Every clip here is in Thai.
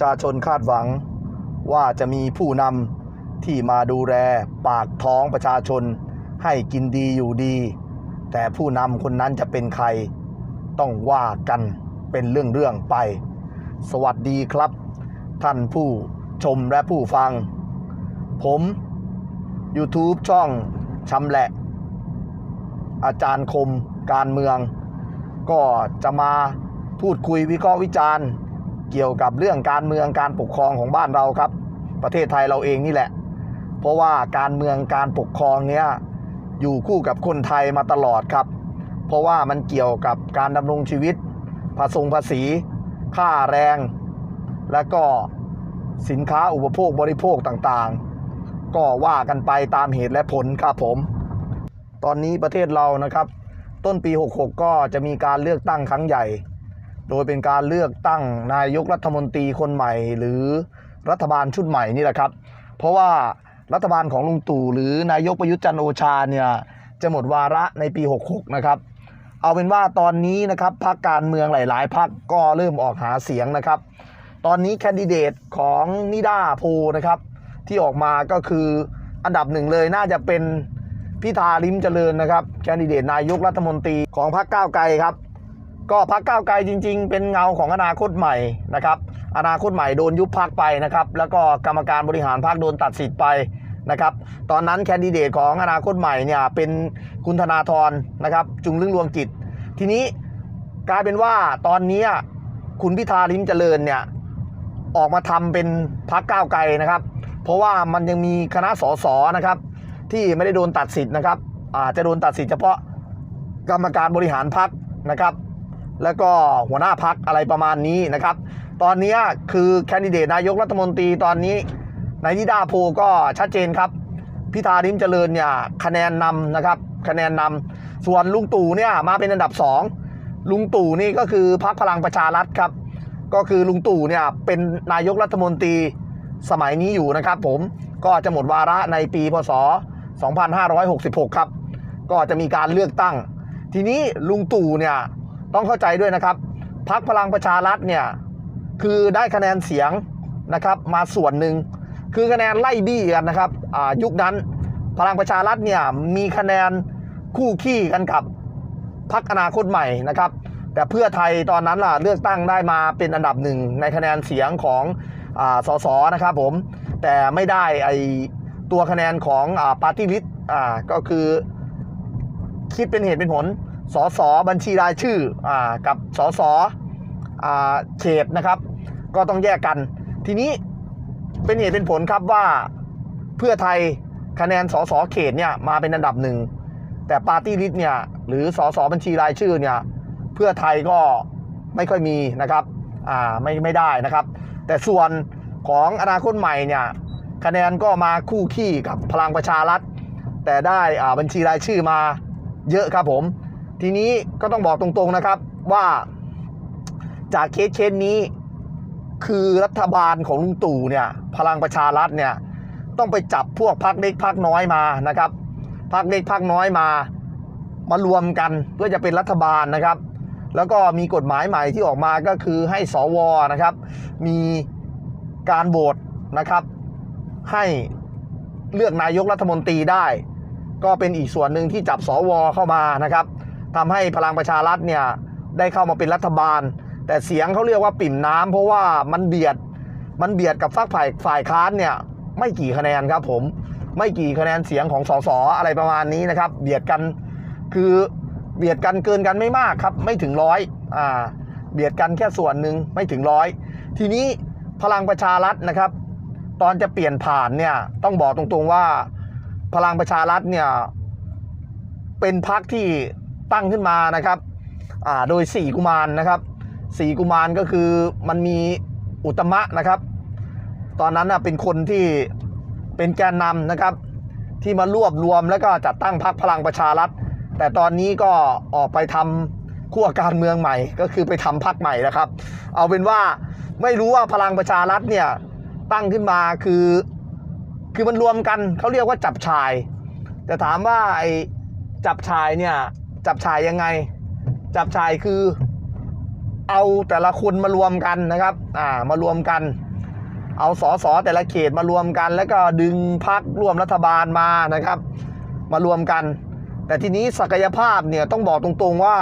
ประชาชนคาดหวัง ว่าจะมีผู้นำที่มาดูแลปากท้องประชาชน ให้กินดีอยู่ดี แต่ผู้นำคนนั้นจะเป็นใคร ต้องว่ากันเป็นเรื่องๆไป สวัสดีครับ ท่านผู้ชมและผู้ฟัง ผม YouTube ช่องชำแหละ อาจารย์คมการเมือง ก็จะมาพูดคุยวิเคราะห์วิจารณ์ เกี่ยวกับเรื่องการเมืองการปกครองของบ้านเราครับ ประเทศไทยเราเองนี่แหละ เพราะว่าการเมืองการปกครองเนี้ยอยู่คู่กับคนไทยมาตลอดครับ เพราะว่ามันเกี่ยวกับการดำรงชีวิตภาษงภาษี ค่าแรง และก็สินค้าอุปโภคบริโภคต่างๆ ก็ว่ากันไปตามเหตุและผลครับผม ตอนนี้ประเทศเรานะครับ ต้นปี 66 ก็จะมีการเลือกตั้งครั้งใหญ่ โดยเป็นการเลือกตั้งนายกรัฐมนตรีคนใหม่ หรือรัฐบาลชุดใหม่นี่แหละครับ เพราะว่ารัฐบาลของลุงตู่หรือนายกประยุทธ์จันโอชาเนี่ยจะหมดวาระในปี 66 นะครับ เอาเป็นว่าตอนนี้นะครับพรรคการเมืองหลาย ๆพรรคก็เริ่มออกหาเสียงนะครับ ตอนนี้แคนดิเดตของนิด้าโพนะครับ ที่ออกมาก็คืออันดับหนึ่งเลยน่าจะเป็นพิธาลิมเจริญนะครับ แคนดิเดตนายกรัฐมนตรีของพรรคก้าวไกลครับ ก็พรรคก้าวไกลจริง ๆ เป็นเงาของอนาคตใหม่นะครับ อนาคตใหม่โดนยุบพักไปนะครับ แล้วก็กรรมการบริหารพักโดนตัดสิทธิ์ไปนะครับ ตอนนั้นแคนดิเดตของอนาคตใหม่เนี่ยเป็นคุณธนาธรนะครับ จุงเรื่องรวงกิจ ทีนี้กลายเป็นว่าตอนนี้คุณพิธาลิมเจริญเนี่ยออกมาทำเป็นพักก้าวไกลนะครับ เพราะว่ามันยังมีคณะสสนะครับ ที่ไม่ได้โดนตัดสิทธิ์นะครับอาจจะโดนตัดสิทธิ์เฉพาะกรรมการบริหารพักนะครับ แล้วก็หัวหน้าพักอะไรประมาณนี้นะครับ ตอนนี้คือแคนดิเดตนายกรัฐมนตรีตอนนี้ในนิดาโพก็ชัดเจนครับพิธาลิมเจริญเนี่ยคะแนนนำนะครับ คะแนนนำส่วนลุงตู่เนี่ยมาเป็นอันดับสองลุงตู่นี่ก็คือพรรคพลังประชารัฐครับ ก็คือลุงตู่เนี่ยเป็นนายกรัฐมนตรีสมัยนี้อยู่นะครับ ผมก็จะหมดวาระในปีพศ 2566 ครับ ก็จะมีการเลือกตั้ง ทีนี้ลุงตู่เนี่ย ต้องเข้าใจด้วยนะครับพรรคพลังประชารัฐเนี่ยคือได้คะแนนเสียงนะครับมาส่วนหนึ่งคือคะแนนไล่บี้กันนะครับยุคนั้นพลังประชารัฐเนี่ยมีคะแนนคู่ขี้กันกับพรรคอนาคตใหม่นะครับแต่เพื่อไทยตอนนั้นล่ะเลือกตั้งได้มาเป็นอันดับหนึ่งในคะแนนเสียงของอสสนะครับผมแต่ไม่ได้ไอตัวคะแนนของปาร์ตี้ลิสต์ก็คือคิดเป็นเหตุเป็นผล สสบัญชีรายชื่ออกับสสเขตนะครับ ก็ต้องแยกกัน ทีนี้เป็นเหตุเป็นผลครับว่าเพื่อไทยคะแนนสสเขตเนี่ยมาเป็นอันดับหนึ่ง แต่ปาร์ตี้ลิสต์เนี่ยหรือสสบัญชีรายชื่อเนี่ยเพื่อไทยก็ไม่ค่อยมีนะครับอ่าไม่ไม่ได้นะครับ แต่ส่วนของอนาคตใหม่เนี่ยคะแนนก็มาคู่ขี้กับพลังประชารัฐ แต่ได้อ่าบัญชีรายชื่อมาเยอะครับผม ทีนี้ก็ต้องบอกตรงๆนะครับว่าจากเคสเคสนี้ คือรัฐบาลของลุงตู่เนี่ย พลังประชารัฐเนี่ย ต้องไปจับพวกพักเล็กพักน้อยมานะครับพักเล็กพักน้อยมามารวมกันเพื่อจะเป็นรัฐบาลนะครับ แล้วก็มีกฎหมายใหม่ที่ออกมาก็คือให้สวนะครับ มีการโหวตนะครับ ให้เลือกนายกรัฐมนตรีได้ ก็เป็นอีกส่วนหนึ่งที่จับสวเข้ามานะครับ ทำให้พลังประชารัฐเนี่ยได้เข้ามาเป็นรัฐบาล แต่เสียงเขาเรียกว่าปิ่มน้ำเพราะว่ามันเบียดมันเบียดกับฝักฝ่ายฝ่ายค้านเนี่ยไม่กี่คะแนนครับผมไม่กี่คะแนนเสียงของสสอะไรประมาณนี้นะครับ เบียดกันคือเบียดกันเกินกันไม่มากครับ ไม่ถึงร้อยอ่าเบียดกันแค่ส่วนหนึ่งไม่ถึงร้อยทีนี้พลังประชารัฐนะครับ ตอนจะเปลี่ยนผ่านเนี่ยต้องบอกตรงๆว่าพลังประชารัฐเนี่ยเป็นพรรคที่ ตั้งขึ้นมานะครับโดยสี่กุมารนะครับสี่กุมารก็คือมันมีอุตมะนะครับ ตอนนั้นนะเป็นคนที่เป็นแกนนำนะครับ ที่มารวบรวมแล้วก็จัดตั้งพรรคพลังประชารัฐ แต่ตอนนี้ก็ออกไปทำขั้วการเมืองใหม่ ก็คือไปทำพรรคใหม่นะครับ เอาเป็นว่าไม่รู้ว่าพลังประชารัฐเนี่ยตั้งขึ้นมาคือ คือมันรวมกันเขาเรียกว่าจับชาย แต่ถามว่าไอ้จับชายเนี่ย จับชายยังไง จับชายคือ เอาแต่ละคนมารวมกันนะครับ อ่ามารวมกัน เอาสอสอแต่ละเขตมารวมกัน แล้วก็ดึงพักร่วมรัฐบาลมานะครับ มารวมกัน แต่ทีนี้ศักยภาพเนี่ยต้องบอกตรงๆว่า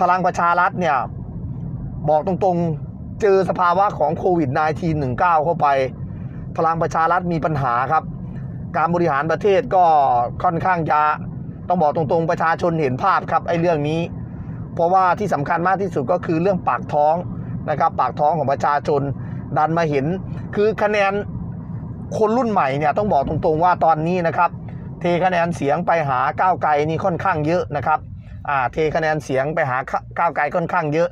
พลังประชารัฐเนี่ย บอกตรงๆเจอสภาวะของโควิด -19 19 เข้าไป พลังประชารัฐมีปัญหาครับ การบริหารประเทศก็ค่อนข้างจะ ต้องบอกตรงๆประชาชนเห็นภาพครับไอ้เรื่องนี้ เพราะว่าที่สำคัญมากที่สุดก็คือเรื่องปากท้องนะครับปากท้องของประชาชนดันมาเห็น คือคะแนนคนรุ่นใหม่เนี่ยต้องบอกตรงๆว่าตอนนี้นะครับ เทคะแนนเสียงไปหาก้าวไกลนี่ค่อนข้างเยอะนะครับอ่าเทคะแนนเสียงไปหาก้าวไกลค่อนข้างเยอะ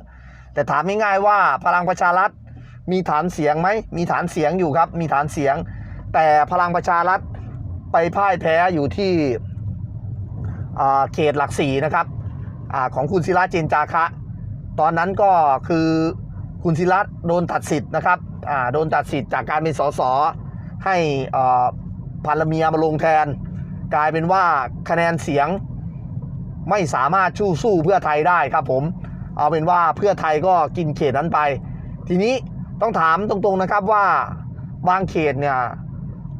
แต่ถามง่ายๆว่าพลังประชารัฐมีฐานเสียงไหมมีฐานเสียงอยู่ครับมีฐานเสียง แต่พลังประชารัฐไปพ่ายแพ้อยู่ที่ เขตหลักสี่นะครับอของคุณศิระเจนจาคะ ตอนนั้นก็คือคุณศิระโดนตัดสิทธิ์นะครับโดนตัดสิทธิ์จากการเป็นสสให้พารเมียมาลงแทน กลายเป็นว่าคะแนนเสียงไม่สามารถชู้สู้เพื่อไทยได้ครับผม เอาเป็นว่าเพื่อไทยก็กินเขตนั้นไป ทีนี้ต้องถามตรงๆนะครับว่าบางเขตเนี่ย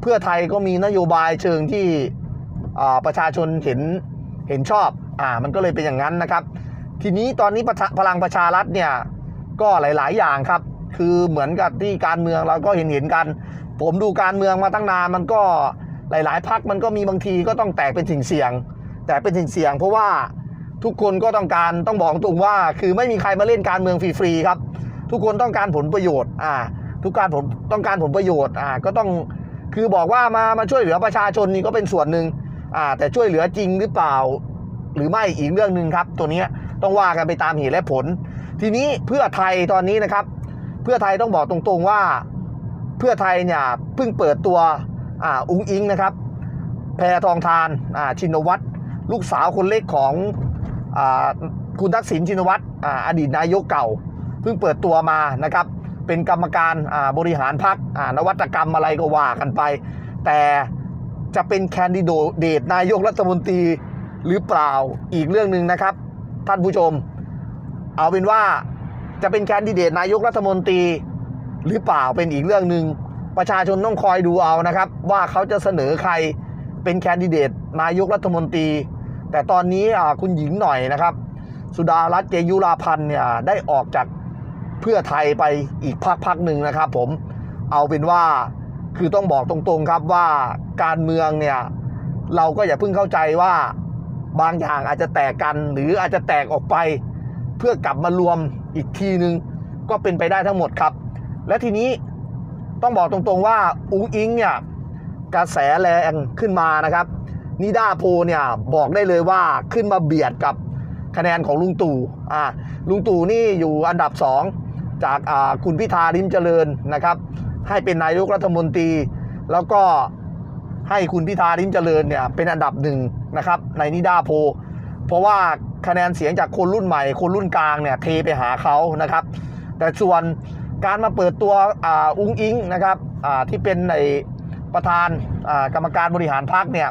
เพื่อไทยก็มีนโยบายเชิงที่ประชาชนเห็น เห็นชอบอ่ามันก็เลยเป็นอย่างนั้นนะครับ ทีนี้ตอนนี้พลังประชารัฐเนี่ยก็หลาย ๆ อย่างครับ คือเหมือนกับที่การเมืองเราก็เห็นเห็นกัน ผมดูการเมืองมาตั้งนานมันก็หลาย ๆ พักมันก็มีบางทีก็ต้องแตกเป็นสิ่งเสี่ยง แต่เป็นสิ่งเสี่ยง เพราะว่าทุกคนก็ต้องการต้องบอกตรงว่า คือไม่มีใครมาเล่นการเมืองฟรี ๆ ครับ ทุกคนต้องการผลประโยชน์อ่าทุกการผลต้องการผลประโยชน์อ่าก็ต้องคือบอกว่ามามาช่วยเหลือประชาชนนี่ก็เป็นส่วนหนึ่ง อ่าแต่ช่วยเหลือจริงหรือเปล่า หรือไม่อีกเรื่องหนึ่งครับ ตัวนี้ต้องว่ากันไปตามเหตุและผล ทีนี้เพื่อไทยตอนนี้นะครับ เพื่อไทยต้องบอกตรงๆว่า เพื่อไทยเนี่ยเพิ่งเปิดตัวอ่าอุ้งอิงนะครับ แพทองทานอ่าชินวัตรลูกสาวคนเล็กของอ่าคุณทักษิณชินวัตรอ่าอดีตนายกเก่า เพิ่งเปิดตัวมานะครับ เป็นกรรมการอ่าบริหารพรรคนวัตกรรมอะไรก็ว่ากันไป แต่ จะเป็นแคนดิเดตนายกรัฐมนตรีหรือเปล่าอีกเรื่องหนึ่งนะครับ ท่านผู้ชม เอาเป็นว่าจะเป็นแคนดิเดตนายกรัฐมนตรีหรือเปล่าเป็นอีกเรื่องหนึ่งประชาชนต้องคอยดูเอานะครับ ว่าเขาจะเสนอใครเป็นแคนดิเดตนายกรัฐมนตรี แต่ตอนนี้คุณหญิงหน่อยนะครับ สุดารัตน์เกยุราพันธ์เนี่ยได้ออกจากเพื่อไทยไปอีกพักพักหนึ่งนะครับ ผมเอาเป็นว่า คือต้องบอกตรงๆครับว่าการเมืองเนี่ย เราก็อย่าเพิ่งเข้าใจว่าบางอย่างอาจจะแตกกันหรืออาจจะแตกออกไป เพื่อกลับมารวมอีกทีนึง ก็เป็นไปได้ทั้งหมดครับ และทีนี้ต้องบอกตรงๆว่าอุ้งอิงเนี่ยกระแสแรงขึ้นมานะครับนิดาโพเนี่ยบอกได้เลยว่าขึ้นมาเบียดกับคะแนนของลุงตู่อ่าลุงตู่นี่อยู่อันดับ 2 จากอ่าคุณพิธาริมเจริญนะครับ ให้เป็นนายกรัฐมนตรี แล้วก็ให้คุณพิธาริมเจริญเนี่ยเป็นอันดับหนึ่งนะครับในนิดาโพ เพราะว่าคะแนนเสียงจากคนรุ่นใหม่ คนรุ่นกลางเนี่ยเทไปหาเขานะครับ แต่ส่วนการมาเปิดตัวอ,อุ้งอิงนะครับที่เป็นในประธานกรรมการบริหารพรรคเนี่ย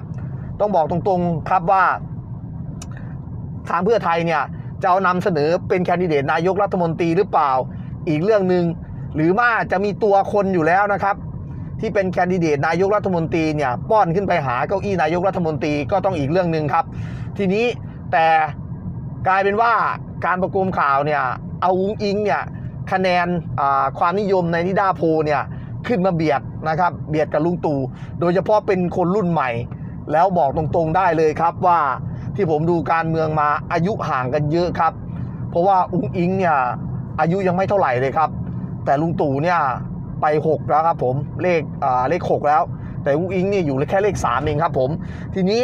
ต้องบอกตรงๆครับว่าทางเพื่อไทยเนี่ยจะเอานำเสนอเป็นแคนดิเดตนายกรัฐมนตรีหรือเปล่า อีกเรื่องหนึ่ง หรือว่าจะมีตัวคนอยู่แล้วนะครับ ที่เป็นแคนดิเดตนายกรัฐมนตรีเนี่ยป้อนขึ้นไปหาเก้าอี้นายกรัฐมนตรีก็ต้องอีกเรื่องหนึ่งครับ ทีนี้แต่กลายเป็นว่าการประกุมข่าวเนี่ยเอาอุ้งอิงเนี่ยคะแนนความนิยมในนิดาโพเนี่ยขึ้นมาเบียดนะครับเบียดกับลุงตู่โดยเฉพาะเป็นคนรุ่นใหม่ แล้วบอกตรงๆได้เลยครับว่าที่ผมดูการเมืองมาอายุห่างกันเยอะครับ เพราะว่าอุ้งอิงเนี่ยอายุยังไม่เท่าไหร่เลยครับ แต่ลุงตู่เนี่ยไป 6 แล้วครับผมเลขอ่าเลข 6 แล้ว แต่อุ้งอิงเนี่ยอยู่แค่เลข3เองครับผม ทีนี้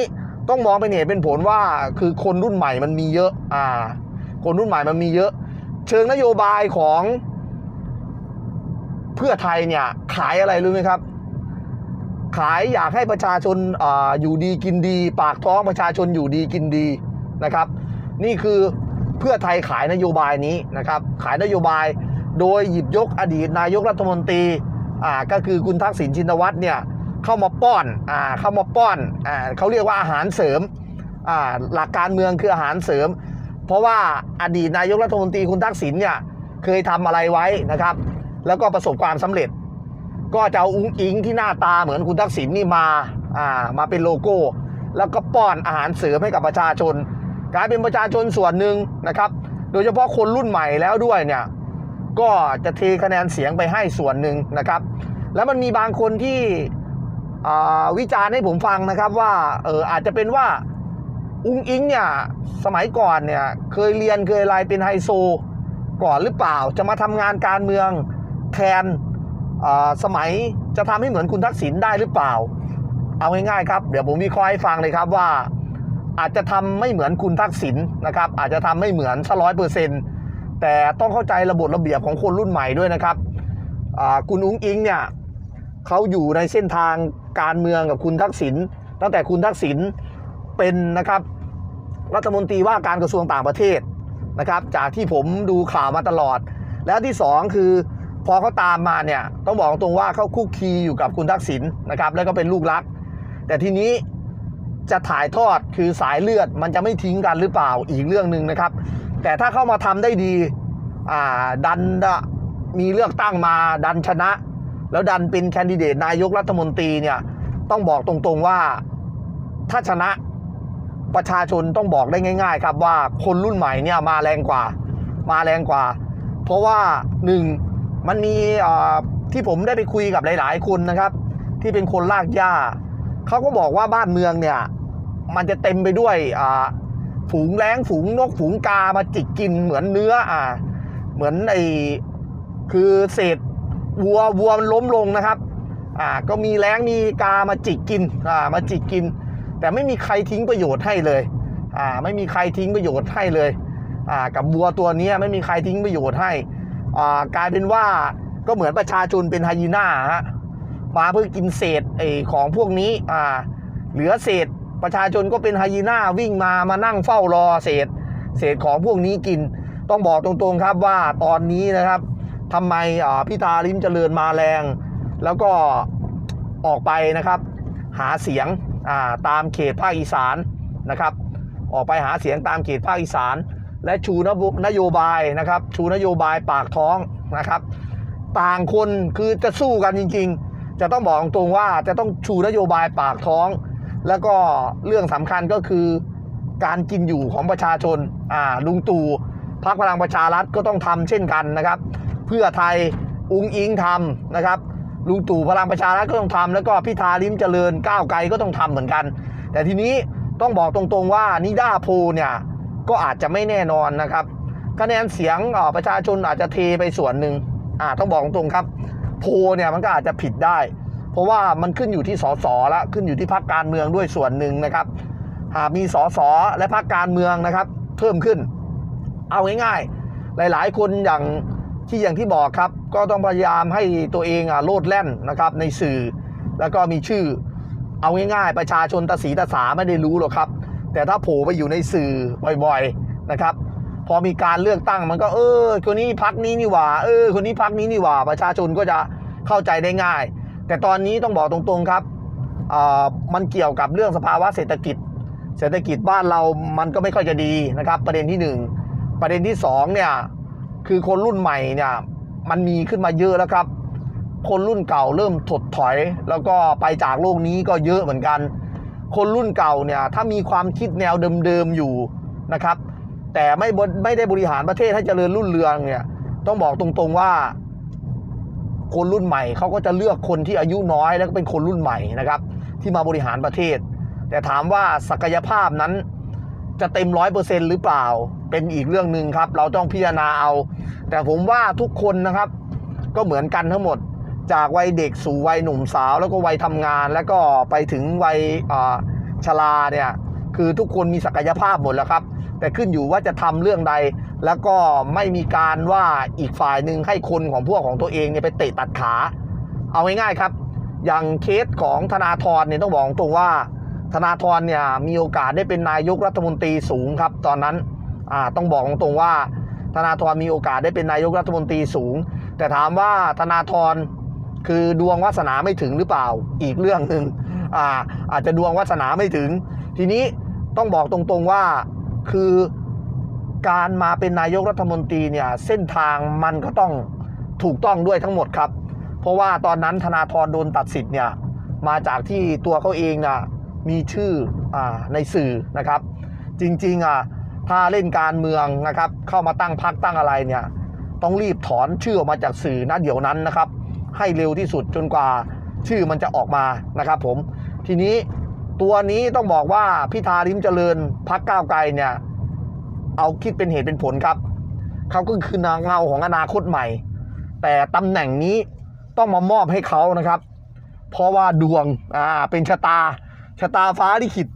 ต้องมองเป็นเหตุเป็นผลว่าคือคนรุ่นใหม่มันมีเยอะอ่าคนรุ่นใหม่มันมีเยอะ เชิงนโยบายของเพื่อไทยเนี่ยขายอะไรรู้ไหมครับ ขายอยากให้ประชาชนอาอยู่ดีกินดี ปากท้องประชาชนอยู่ดีกินดีนะครับ นี่คือเพื่อไทยขายนโยบายนี้นะครับ ขายนโยบาย โดยหยิบยกอดีตนายกรัฐมนตรีอ่าก็คือคุณทักษิณชินวัตรเนี่ยเข้ามาป้อนอ่าเข้ามาป้อนอ่าเขาเรียกว่าอาหารเสริมอ่าหลักการเมืองคืออาหารเสริม เพราะว่าอดีตนายกรัฐมนตรีคุณทักษิณเนี่ยเคยทำอะไรไว้นะครับ แล้วก็ประสบความสำเร็จ ก็จะเอาอุ้งอิงที่หน้าตาเหมือนคุณทักษิณนี่มาอ่ามาเป็นโลโก้ แล้วก็ป้อนอาหารเสริมให้กับประชาชน กลายเป็นประชาชนส่วนหนึ่งนะครับ โดยเฉพาะคนรุ่นใหม่แล้วด้วยเนี่ย ก็จะเทคะแนนเสียงไปให้ส่วนหนึ่งนะครับ แล้วมันมีบางคนที่วิจารณ์ให้ผมฟังนะครับว่าเอออาจจะเป็นว่าอุ้งอิงเนี่ยสมัยก่อนเนี่ยเคยเรียนเคยอะไรเป็นไฮโซ ก่อนหรือเปล่า จะมาทำงานการเมืองแทนสมัยจะทำให้เหมือนคุณทักษิณได้หรือเปล่า เอาง่ายๆครับ เดี๋ยวผมวิเคราะห์ให้ฟังเลยครับว่า อาจจะทำไม่เหมือนคุณทักษิณนะครับ อาจจะทำไม่เหมือนซะร้อยเปอร์เซ็นต์ แต่ต้องเข้าใจระบบระเบียบของคนรุ่นใหม่ด้วยนะครับคุณอุ้งอิงเนี่ยเขาอยู่ในเส้นทางการเมืองกับคุณทักษิณตั้งแต่คุณทักษิณเป็นนะครับรัฐมนตรีว่าการกระทรวงต่างประเทศนะครับ จากที่ผมดูข่าวมาตลอด แล้วที่สองคือพอเขาตามมาเนี่ยต้องบอกตรงว่าเขาคุกคีอยู่กับคุณทักษิณนะครับ แล้วก็เป็นลูกรัก แต่ทีนี้จะถ่ายทอดคือสายเลือดมันจะไม่ทิ้งกันหรือเปล่าอีกเรื่องหนึ่งนะครับ แต่ถ้าเข้ามาทำได้ดี อ่า ดันมีเลือกตั้งมาดันชนะ แล้วดันเป็นแคนดิเดตนายกรัฐมนตรีเนี่ย ต้องบอกตรงๆว่าถ้าชนะประชาชนต้องบอกได้ง่าย ๆ ครับว่าคนรุ่นใหม่เนี่ยมาแรงกว่า มาแรงกว่า เพราะว่าหนึ่งมันมีที่ผมได้ไปคุยกับหลาย ๆ คนนะครับ ที่เป็นคนลากหญ้าเขาก็บอกว่าบ้านเมืองเนี่ย มันจะเต็มไปด้วย ฝูงแรงฝูงนกฝูงกามาจิกกินเหมือนเนื้ออ่า เหมือนไอคือเศษวัววัวมันล้มลงนะครับ อ่า ก็มีแรงมีกามาจิกกิน อ่า มาจิกกิน แต่ไม่มีใครทิ้งประโยชน์ให้เลย อ่า ไม่มีใครทิ้งประโยชน์ให้เลย อ่า กับวัวตัวนี้ไม่มีใครทิ้งประโยชน์ให้ อ่า กลายเป็นว่าก็เหมือนประชาชนเป็นไฮยีน่าฮะ มาเพื่อกินเศษไอของพวกนี้ อ่า เหลือเศษ ประชาชนก็เป็นไฮยีน่าวิ่งมามานั่งเฝ้ารอเศษ เศษของพวกนี้กิน ต้องบอกตรงๆครับว่าตอนนี้นะครับทำไมอ่าพิธาลิมเจริญมาแรง แล้วก็ออกไปนะครับ หาเสียงาตามเขตภาคอีสานนะครับ ออกไปหาเสียงตามเขตภาคอีสาน และชูนโยนโยบายนะครับ ชูนโยบายปากท้องนะครับ ต่างคนคือจะสู้กันจริง ๆ จะต้องบอกตรงว่าจะต้องชูนโยบายปากท้อง แล้วก็เรื่องสำคัญก็คือการกินอยู่ของประชาชนอ่าลุงตู่พรรคพลังประชารัฐก็ต้องทำเช่นกันนะครับ เพื่อไทยอุงอิงทำนะครับลุงตู่พลังประชารัฐก็ต้องทำแล้วก็พิธาลิมเจริญก้าวไกลก็ต้องทำเหมือนกัน แต่ทีนี้ต้องบอกตรงๆว่านิด้าโพเนี่ยก็อาจจะไม่แน่นอนนะครับคะแนนเสียงออประชาชนอาจจะเทไปส่วนหนึ่งอ่าต้องบอกตรงครับ โพเนี่ยมันก็อาจจะผิดได้ เพราะว่ามันขึ้นอยู่ที่สสละขึ้นอยู่ที่พรรคการเมืองด้วยส่วนหนึ่งนะครับ หากมีสสและพรรคการเมืองนะครับ เพิ่มขึ้น เอาง่ายๆ หลายๆ คนอย่างที่อย่างที่บอกครับ ก็ต้องพยายามให้ตัวเองอะโลดแล่นนะครับ ในสื่อ แล้วก็มีชื่อ เอาง่ายๆ ประชาชนตาสีตาสาไม่ได้รู้หรอกครับ แต่ถ้าโผล่ไปอยู่ในสื่อบ่อยๆนะครับพอมีการเลือกตั้งมันก็เออคนนี้พักนี้นี่หว่า เออ คนนี้พักนี้นี่หว่า ประชาชนก็จะเข้าใจได้ง่าย แต่ตอนนี้ต้องบอกตรงๆครับมันเกี่ยวกับเรื่องสภาวะเศรษฐกิจ เศรษฐกิจบ้านเรามันก็ไม่ค่อยจะดีนะครับ ประเด็นที่หนึ่งประเด็นที่สองเนี่ยคือคนรุ่นใหม่เนี่ยมันมีขึ้นมาเยอะแล้วครับ คนรุ่นเก่าเริ่มถดถอย แล้วก็ไปจากโลกนี้ก็เยอะเหมือนกัน คนรุ่นเก่าเนี่ยถ้ามีความคิดแนวเดิมๆอยู่นะครับ แต่ไม่ไม่ได้บริหารประเทศให้เจริญรุ่นเรืองเนี่ยต้องบอกตรงๆว่า คนรุ่นใหม่เขาก็จะเลือกคนที่อายุน้อย แล้วก็เป็นคนรุ่นใหม่นะครับ ที่มาบริหารประเทศ แต่ถามว่าศักยภาพนั้นจะเต็มร้อยเปอร์เซ็นหรือเปล่า เป็นอีกเรื่องหนึ่งครับ เราต้องพิจารณาเอา แต่ผมว่าทุกคนนะครับ ก็เหมือนกันทั้งหมด จากวัยเด็กสู่วัยหนุ่มสาว แล้วก็วัยทำงาน แล้วก็ไปถึงวัยชราเนี่ย คือทุกคนมีศักยภาพหมดแล้วครับ แต่ขึ้นอยู่ว่าจะทำเรื่องใด แล้วก็ไม่มีการว่าอีกฝ่ายหนึ่งให้คนของพวกของตัวเองเนี่ยไปเตะตัดขา เอาง่ายๆครับ อย่างเคสของธนาธรเนี่ยต้องบอกตรงว่าธนาธรเนี่ยมีโอกาสได้เป็นนายกรัฐมนตรีสูงครับ ตอนนั้นต้องบอกตรงว่า ธนาธรมีโอกาสได้เป็นนายกรัฐมนตรีสูง แต่ถามว่าธนาธรคือดวงวาสนาไม่ถึงหรือเปล่าอีกเรื่องหนึ่งอาอาจจะดวงวาสนาไม่ถึง ทีนี้ต้องบอกตรงๆว่า คือการมาเป็นนายกรัฐมนตรีเนี่ยเส้นทางมันก็ต้องถูกต้องด้วยทั้งหมดครับ เพราะว่าตอนนั้นธนาธรโดนตัดสิทธิ์เนี่ยมาจากที่ตัวเขาเองน่ะมีชื่ออาในสื่อนะครับ จริงๆอะถ้าเล่นการเมืองนะครับ เข้ามาตั้งพักตั้งอะไรเนี่ยต้องรีบถอนชื่อออกมาจากสื่อนะเดี๋ยวนั้นนะครับ ให้เร็วที่สุดจนกว่าชื่อมันจะออกมานะครับ ผมทีนี้ ตัวนี้ต้องบอกว่าพิธาลิมเจริญพักก้าวไกลเนี่ย เอาคิดเป็นเหตุเป็นผลครับ เขาก็คือนางเงาของอนาคตใหม่ แต่ตำแหน่งนี้ต้องมามอบให้เขานะครับ เพราะว่าดวงอ่าเป็นชะตาชะตาฟ้าลิขิต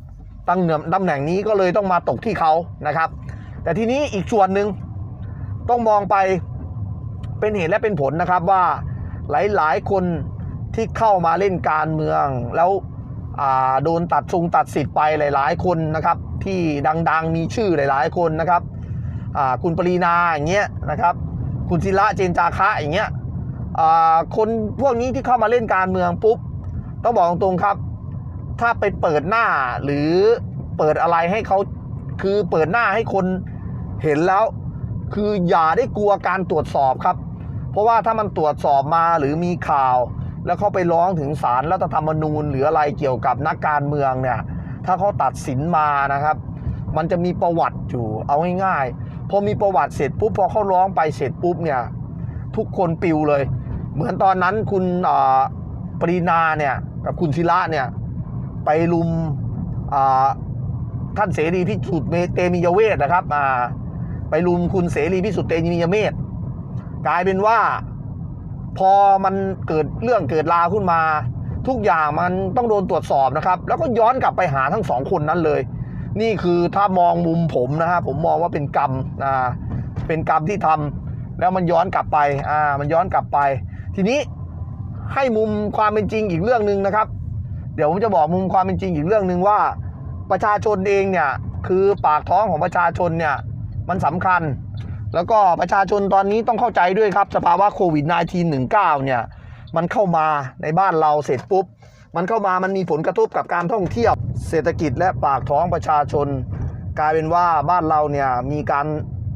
ตั้งเหนือตำแหน่งนี้ก็เลยต้องมาตกที่เขานะครับ แต่ทีนี้อีกส่วนหนึ่งต้องมองไปเป็นเหตุและเป็นผลนะครับว่าหลายๆ คนที่เข้ามาเล่นการเมืองแล้ว โดนตัดทรงตัดสิทธิ์ไปหลาย ๆ คนนะครับ ที่ดัง ๆ มีชื่อหลาย ๆ คนนะครับคุณปรีนาอย่างเงี้ยนะครับ คุณศิระเจนจาคะอย่างเงี้ยคนพวกนี้ที่เข้ามาเล่นการเมืองปุ๊บ ต้องบอกตรงๆครับ ถ้าไปเปิดหน้าหรือเปิดอะไรให้เขาคือเปิดหน้าให้คนเห็นแล้ว คืออย่าได้กลัวการตรวจสอบครับ เพราะว่าถ้ามันตรวจสอบมาหรือมีข่าว แล้วเขาไปร้องถึงศาลรัฐธรรมนูญ หรืออะไรเกี่ยวกับนักการเมืองเนี่ย ถ้าเขาตัดสินมานะครับ มันจะมีประวัติอยู่เอาง่ายๆพอมีประวัติเสร็จปุ๊บพอเขาร้องไปเสร็จปุ๊บเนี่ยทุกคนปิวเลย เหมือนตอนนั้นคุณปรีนาเนี่ยกับคุณศิระเนี่ยไปลุมท่านเสรีพิสุทธิ์เตมียเวทนะครับไปลุมคุณเสรีพิสุทธิ์เตมียเมธกลายเป็นว่า พอมันเกิดเรื่องเกิดราขึ้นมา ทุกอย่างมันต้องโดนตรวจสอบนะครับ แล้วก็ย้อนกลับไปหาทั้งสองคนนั้นเลย นี่คือถ้ามองมุมผมนะฮะผมมองว่าเป็นกรรมอ่าเป็นกรรมที่ทำแล้วมันย้อนกลับไปอ่ามันย้อนกลับไป ทีนี้ให้มุมความเป็นจริงอีกเรื่องหนึ่งนะครับ เดี๋ยวผมจะบอกมุมความเป็นจริงอีกเรื่องหนึ่งว่า ประชาชนเองเนี่ยคือปากท้องของประชาชนเนี่ยมันสำคัญ แล้วก็ประชาชนตอนนี้ต้องเข้าใจด้วยครับ สภาวะโควิด -19 19 เนี่ย มันเข้ามาในบ้านเราเสร็จปุ๊บ มันเข้ามามันมีผลกระทบกับการท่องเที่ยว เศรษฐกิจและปากท้องประชาชน กลายเป็นว่าบ้านเราเนี่ยมีการ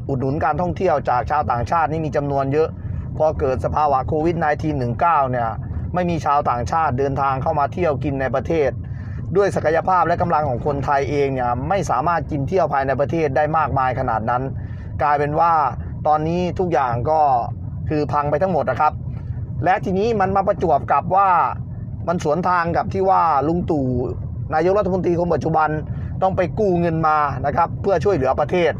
อุดหนุนการท่องเที่ยวจากชาวต่างชาตินี่มีจำนวนเยอะ พอเกิดสภาวะโควิด -19 19 เนี่ยไม่มีชาวต่างชาติเดินทางเข้ามาเที่ยวกินในประเทศ ด้วยศักยภาพและกำลังของคนไทยเองเนี่ยไม่สามารถกินเที่ยวภายในประเทศได้มากมายขนาดนั้น กลายเป็นว่าตอนนี้ทุกอย่างก็คือพังไปทั้งหมดนะครับ และทีนี้มันมาประจวบกับว่ามันสวนทางกับที่ว่าลุงตู่นายกรัฐมนตรีคนปัจจุบันต้องไปกู้เงินมานะครับเพื่อช่วยเหลือประเทศ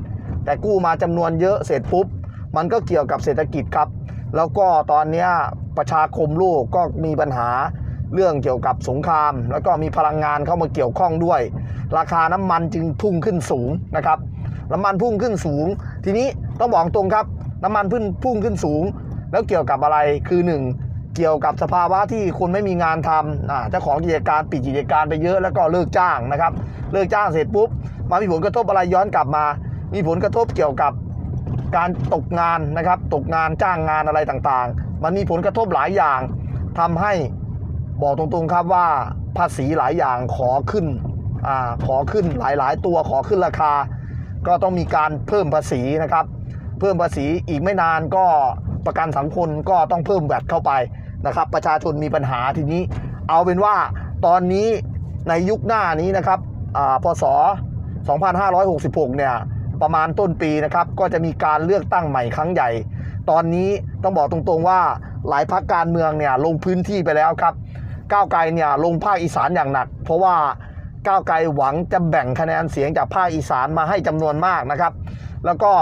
แต่กู้มาจำนวนเยอะเสร็จปุ๊บ มันก็เกี่ยวกับเศรษฐกิจครับ แล้วก็ตอนนี้ประชาคมโลกก็มีปัญหาเรื่องเกี่ยวกับสงคราม แล้วก็มีพลังงานเข้ามาเกี่ยวข้องด้วย ราคาน้ำมันจึงพุ่งขึ้นสูงนะครับ น้ำมันพุ่งขึ้นสูง ทีนี้ต้องบอกตรงครับ น้ำมันพุ่งพุ่งขึ้นสูง แล้วเกี่ยวกับอะไรคือหนึ่งเกี่ยวกับสภาวะที่คนไม่มีงานทำเจ้าของกิจการปิดกิจการไปเยอะแล้วก็เลิกจ้างนะครับ เลิกจ้างเสร็จปุ๊บมามีผลกระทบอะไรย้อนกลับมา มีผลกระทบเกี่ยวกับการตกงานนะครับตกงานจ้างงานอะไรต่างๆ มันมีผลกระทบหลายอย่างทำให้บอกตรงๆครับว่าภาษีหลายอย่างขอขึ้นอขอขึ้นหลายๆ ตัวขอขึ้นราคา ก็ต้องมีการเพิ่มภาษีนะครับ เพิ่มภาษีอีกไม่นานก็ประกันสังคมก็ต้องเพิ่มแวดเข้าไปนะครับ ประชาชนมีปัญหาทีนี้ เอาเป็นว่าตอนนี้ในยุคหน้านี้นะครับอ่าพศ 2566 เนี่ยประมาณต้นปีนะครับก็จะมีการเลือกตั้งใหม่ครั้งใหญ่ ตอนนี้ต้องบอกตรงๆว่าหลายพักการเมืองเนี่ยลงพื้นที่ไปแล้วครับ ก้าวไกลเนี่ยลงภาคอีสานอย่างหนัก เพราะว่า ก้าวไกลหวังจะแบ่งคะแนนเสียงจากภาคอีสานมาให้จำนวนมากนะครับ แล้วก็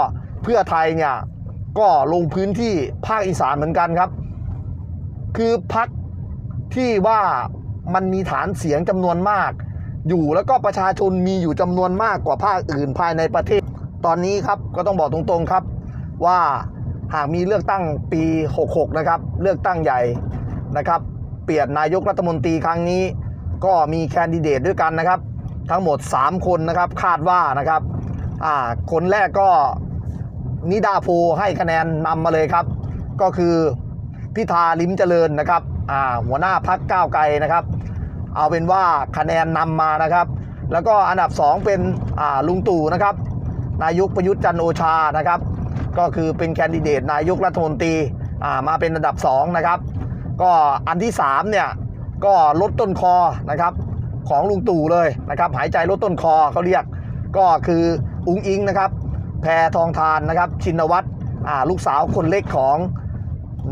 เพื่อไทยเนี่ยก็ลงพื้นที่ภาคอีสานเหมือนกันครับ คือพักที่ว่ามันมีฐานเสียงจำนวนมาก อยู่แล้วก็ประชาชนมีอยู่จำนวนมากกว่าภาคอื่นภายในประเทศ ตอนนี้ครับก็ต้องบอกตรงๆครับ ว่าหากมีเลือกตั้งปี 66 นะครับ เลือกตั้งใหญ่นะครับ เปลี่ยนนายกรัฐมนตรีครั้งนี้ ก็มีแคนดิเดตด้วยกันนะครับ ทั้งหมด 3 คนนะครับคาดว่านะครับอ่าคนแรกก็นิดาโพให้คะแนนนำมาเลยครับ ก็คือพิธาลิมเจริญนะครับอ่าหัวหน้าพักก้าวไกลนะครับ เอาเป็นว่าคะแนนนำมานะครับ แล้วก็อันดับ 2 เป็นอ่าลุงตู่นะครับ นายกประยุทธ์จันโอชานะครับ ก็คือเป็นแคนดิเดตนายกรัฐมนตรีอ่ามาเป็นอันดับ2นะครับก็อันที่3เนี่ย ก็ลดต้นคอนะครับของลุงตู่เลยนะครับหายใจลดต้นคอเขาเรียก ก็คืออุ้งอิงนะครับแพทองทานนะครับชินวัตรอ่าลูกสาวคนเล็กของ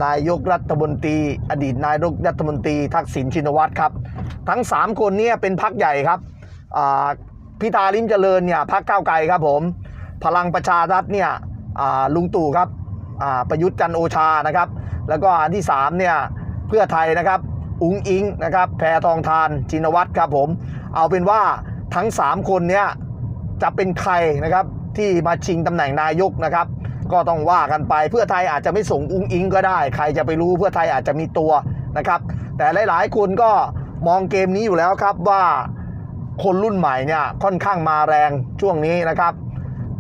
นายกรัฐมนตรี อดีตนายกรัฐมนตรีทักษิณชินวัตรครับ ทั้ง 3 คนเนี่ยเป็นพักใหญ่ครับอ่าพิธาลิมเจริญเนี่ยพักก้าวไกลครับผม พลังประชารัฐเนี่ยอ่าลุงตู่ครับอ่าประยุทธ์จันโอชานะครับ แล้วก็อันที่3เนี่ยเพื่อไทยนะครับ อุ้งอิงนะครับแพทองทานชินวัตรครับผม เอาเป็นว่าทั้ง 3 คนเนี่ยจะเป็นใครนะครับที่มาชิงตำแหน่งนายกนะครับ ก็ต้องว่ากันไปเพื่อไทยอาจจะไม่ส่งอุ้งอิงก็ได้ ใครจะไปรู้เพื่อไทยอาจจะมีตัวนะครับ แต่หลายๆ คนก็มองเกมนี้อยู่แล้วครับว่าคนรุ่นใหม่เนี่ยค่อนข้างมาแรงช่วงนี้นะครับ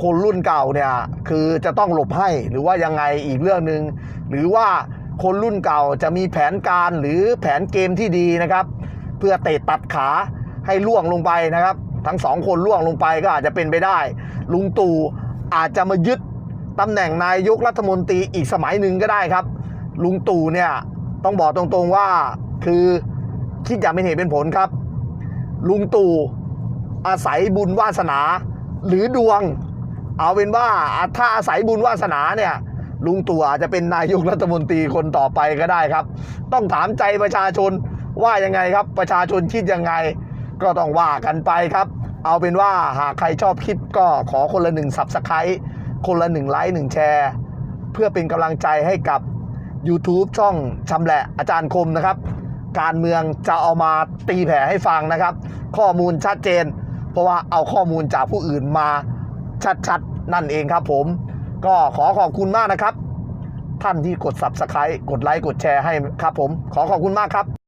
คนรุ่นเก่าเนี่ยคือจะต้องหลบให้หรือว่ายังไงอีกเรื่องหนึ่งหรือว่า คนรุ่นเก่าจะมีแผนการหรือแผนเกมที่ดีนะครับ เพื่อเตะตัดขาให้ล่วงลงไปนะครับ ทั้งสองคนล่วงลงไปก็อาจจะเป็นไปได้ ลุงตู่อาจจะมายึดตำแหน่งนายกรัฐมนตรีอีกสมัยหนึ่งก็ได้ครับ ลุงตู่เนี่ยต้องบอกตรงๆว่าคือคิดอย่างเป็นเหตุเป็นผลครับ ลุงตู่อาศัยบุญวาสนาหรือดวง เอาเป็นว่าถ้าอาศัยบุญวาสนาเนี่ย ลุงตู่อาจจะเป็นนายกรัฐมนตรีคนต่อไปก็ได้ครับ ต้องถามใจประชาชนว่ายังไงครับ ประชาชนคิดยังไง ก็ต้องว่ากันไปครับ เอาเป็นว่าหากใครชอบคลิปก็ขอคนละหนึ่งสับสไครต์คนละหนึ่งไลค์หนึ่งแชร์ เพื่อเป็นกำลังใจให้กับ YouTube ช่องชำแหละอาจารย์คมนะครับ การเมืองจะเอามาตีแผ่ให้ฟังนะครับ ข้อมูลชัดเจน เพราะว่าเอาข้อมูลจากผู้อื่นมาชัดๆ นั่นเองครับผม ก็ขอขอบคุณมากนะครับ ท่านที่กด Subscribe กดไลค์กดแชร์ให้ครับผม ขอขอบคุณมากครับ